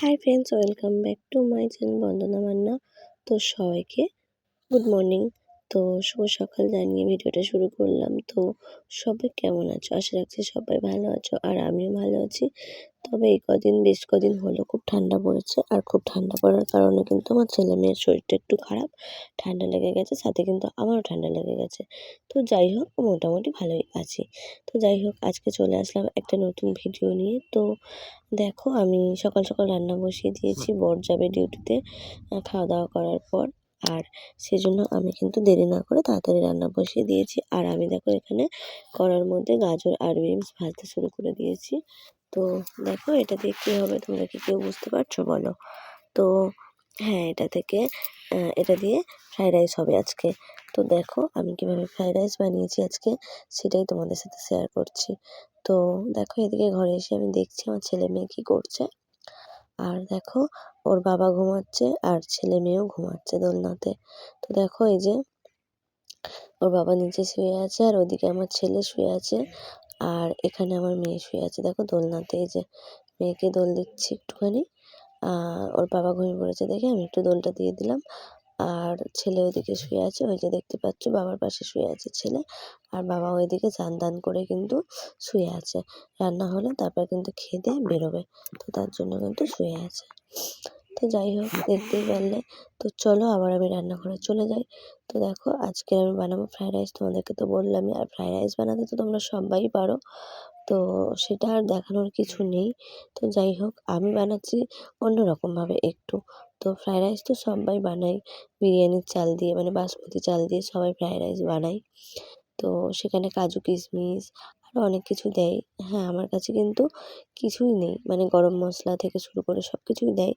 Hi friends welcome back to my channel Bandana Manna তো সবাইকে good morning তো শুভ সকাল জানিয়ে ভিডিওটা শুরু করলাম। তো সবাই কেমন আছো? আশা রাখছি সবাই ভালো আছো আর আমিও ভালো আছি। তবে এই কদিন বেশ কদিন হলো খুব ঠান্ডা পড়েছে আর খুব ঠান্ডা পড়ার কারণে কিন্তু আমার ছেলে মেয়ের শরীরটা একটু খারাপ, ঠান্ডা লেগে গেছে, সাথে কিন্তু আমারও ঠান্ডা লেগে গেছে। তো যাই হোক, মোটামুটি ভালোই আছি। তো যাই হোক, আজকে চলে আসলাম একটা নতুন ভিডিও নিয়ে। তো দেখো, আমি সকাল সকাল রান্না বসিয়ে দিয়েছি বর যাবে ডিউটিতে খাওয়া দাওয়া করার পর। আর সেজন্য আমি কিন্তু দেরি না করে তাড়াতাড়ি রান্না বসিয়ে দিয়েছি। আর আমি দেখো এখানে কড়ার মধ্যে গাজর আর বিনস ভাজতে শুরু করে দিয়েছি। তো দেখো এটা দিয়ে কী হবে তোমরা কি কেউ বুঝতে পারছ বলো? তো হ্যাঁ এটা থেকে এটা দিয়ে ফ্রায়েড রাইস হবে আজকে। তো দেখো আমি কীভাবে ফ্রায়েড রাইস বানিয়েছি আজকে সেটাই তোমাদের সাথে শেয়ার করছি। তো দেখো এদিকে ঘরে এসে আমি দেখছি আমার ছেলে মেয়ে কী করছে। আর দেখো, ওর বাবা ঘুমাচ্ছে আর ছেলে মেয়েও ঘুমাচ্ছে দোলনাতে। তো দেখো এই যে, ওর বাবা নিচে শুয়ে আছে আর ওদিকে আমার ছেলে শুয়ে আছে আর এখানে আমার মেয়ে শুয়ে আছে। দেখো দোলনাতে এই যে, মেয়েকে দোল দিচ্ছি একটুখানি। আর ওর বাবা ঘুমিয়ে পড়েছে দেখে আমি একটু দোলটা দিয়ে দিলাম। আর ছেলে ওইদিকে শুয়ে আছে, ওই যে দেখতে পাচ্ছ বাবার পাশে শুয়ে আছে ছেলে আর বাবা ওইদিকে চান দান করে কিন্তু শুয়ে আছে। রান্না হলে তারপর কিন্তু খেয়ে দিয়ে বেরোবে, তো তার জন্য কিন্তু শুয়ে আছে। তো যাই হোক, দেখতেই পারলে। তো চলো আবার আমি রান্নাঘরে চলে যাই। তো দেখো, আজকে আমি বানাবো ফ্রায়েড রাইস তোমাদেরকে তো বললামই, আর ফ্রায়েড রাইস বানাতে তো তোমরা সবাই পারো। তো সেটা আর দেখানোর কিছু নেই। তো যাই হোক, আমি বানাচ্ছি অন্য রকমভাবে একটু। তো ফ্রায়েড রাইস তো সবাই বানাই বিরিয়ানির চাল দিয়ে মানে বাসমতি চাল দিয়ে সবাই ফ্রায়েড রাইস বানায়। তো সেখানে কাজু কিশমিশ আরও অনেক কিছু দেয়। হ্যাঁ আমার কাছে কিন্তু কিছুই নেই। মানে গরম মশলা থেকে শুরু করে সব কিছুই দেয়।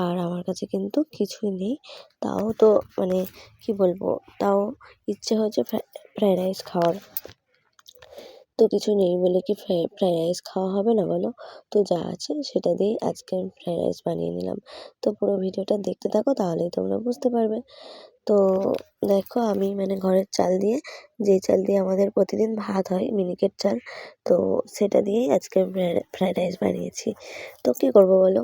আর আমার কাছে কিন্তু কিছুই নেই। তাও তো মানে কি বলব? তাও ইচ্ছে হয়েছে ফ্রায়েড রাইস খাওয়ার। তো কিছু নেই বলে কি ফ্রাই ফ্রায়েড রাইস খাওয়া হবে না বলো? তো যা আছে সেটা দিয়েই আজকে আমি ফ্রায়েড রাইস বানিয়ে নিলাম। তো পুরো ভিডিওটা দেখতে থাকো তাহলেই তোমরা বুঝতে পারবে। তো দেখো আমি মানে ঘরের চাল দিয়ে যে চাল দিয়ে আমাদের প্রতিদিন ভাত হয়, মিনিকেট চাল, তো সেটা দিয়েই আজকে আমি ফ্রায়েড রাইস বানিয়েছি। তো কী করব বলো?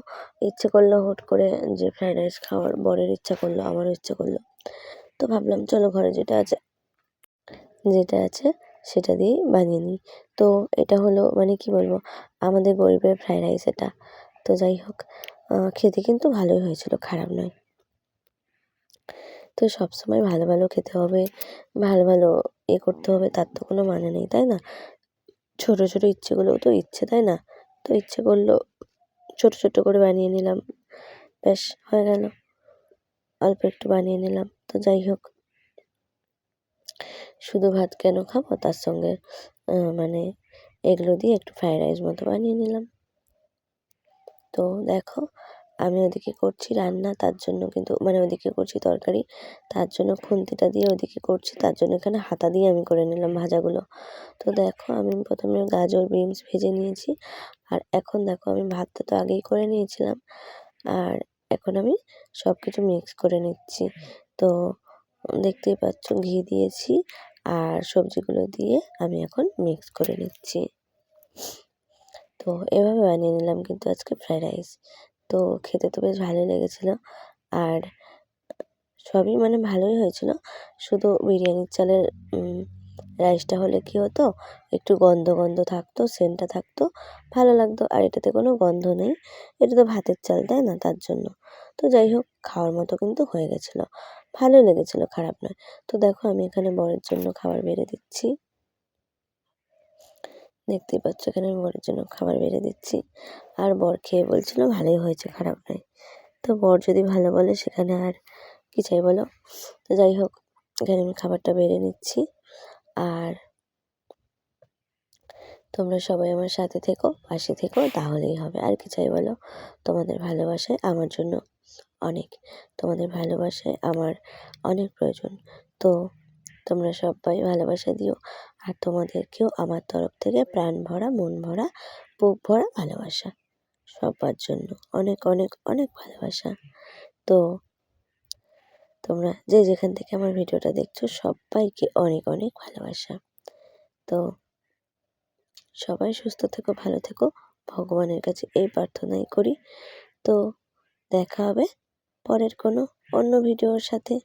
ইচ্ছে করল হুট করে যে ফ্রায়েড রাইস খাওয়ার, বরের ইচ্ছা করল, আমারও ইচ্ছা করল। তো ভাবলাম চলো ঘরে যেটা আছে যেটা আছে সেটা দিয়েই বানিয়ে নিই। তো এটা হলো মানে কি বলব? আমাদের গরিবের ফ্রায়েড রাইস এটা। তো যাই হোক খেতে কিন্তু ভালোই হয়েছিল, খারাপ নয়। তো সবসময় ভালো ভালো খেতে হবে, ভালো ভালো এ করতে হবে, তার তো কোনো মানে নেই, তাই না? ছোটো ছোটো ইচ্ছেগুলোও তো ইচ্ছে, তাই না? তো ইচ্ছে করল ছোটো ছোটো করে বানিয়ে নিলাম। ব্যাস হয়ে গেল। অল্প একটু বানিয়ে নিলাম। তো যাই হোক। শুধু ভাত কেন খাব? তার সঙ্গে মানে এগুলো দিয়ে একটু ফ্রায়েড রাইস মতো বানিয়ে নিলাম। তো দেখো, আমি ওদিকে করছি রান্না, তার জন্য কিন্তু মানে ওদিকে করছি তরকারি, তার জন্য খুন্তিটা দিয়ে ওদিকে করছি, তার জন্য এখানে হাতা দিয়ে আমি করে নিলাম ভাজাগুলো। তো দেখো, আমি প্রথমে গাজর, বিনস ভেজে নিয়েছি, আর এখন দেখো, আমি ভাতটা তো আগেই করে নিয়েছিলাম, আর এখন আমি সব কিছু মিক্স করে নিচ্ছি। তো দেখতেই পাচ্ছ, ঘি দিয়েছি আর সবজিগুলো দিয়ে আমি এখন মিক্স করে নিচ্ছি। তো এভাবে বানিয়ে নিলাম কিন্তু আজকে ফ্রায়েড রাইস তো খেতে তো বেশ ভালোই লেগেছিলো আর সবই মানে ভালোই হয়েছিল। শুধু বিরিয়ানির চালের রাইসটা হলে কী হতো? একটু গন্ধ গন্ধ থাকতো সেন্টটা থাকতো, ভালো লাগতো। আর এটাতে কোনো গন্ধ নেই। এটা তো ভাতের চাল, তাই না? তার জন্য। তো যাই হোক, খাওয়ার মতো কিন্তু হয়ে গেছিল। ভালোই লেগেছিলো, খারাপ নয়। তো দেখো, আমি এখানে বরের জন্য খাবার বেড়ে দিচ্ছি। দেখতেই পাচ্ছ, এখানে আমি বরের জন্য খাবার বেড়ে দিচ্ছি। আর বর খেয়ে বলছিল, ভালোই হয়েছে, খারাপ নয়। তো বর যদি ভালো বলে, সেখানে আর কী চাই বলো? তো যাই হোক, এখানে আমি খাবারটা বেড়ে নিচ্ছি। আর তোমরা সবাই আমার সাথে থেকো, পাশে থেকো, তাহলেই হবে। আর কি চাই বলো, তোমাদের ভালোবাসায় আমার জন্য অনেক। তোমাদের ভালোবাসায় আমার অনেক প্রয়োজন। তো তোমরা সবাই ভালোবাসা দিও, আর তোমাদেরকেও আমার তরফ থেকে প্রাণ ভরা, মন ভরা, বুক ভরা ভালোবাসা। সবার জন্য অনেক অনেক অনেক ভালোবাসা। তো তোমরা যে যেখান থেকে আমার ভিডিওটা দেখছ, সবাইকে অনেক অনেক ভালোবাসা। তো সবাই সুস্থ থেকো, ভালো থেকো। ভগবানের কাছে এই প্রার্থনাই করি। তো দেখা হবে পরের কোনো অন্য ভিডিওর সাথে।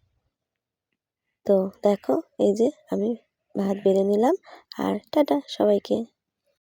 তো দেখো, এই যে আমি ভাত বেড়ে নিলাম। আর টাটা সবাইকে।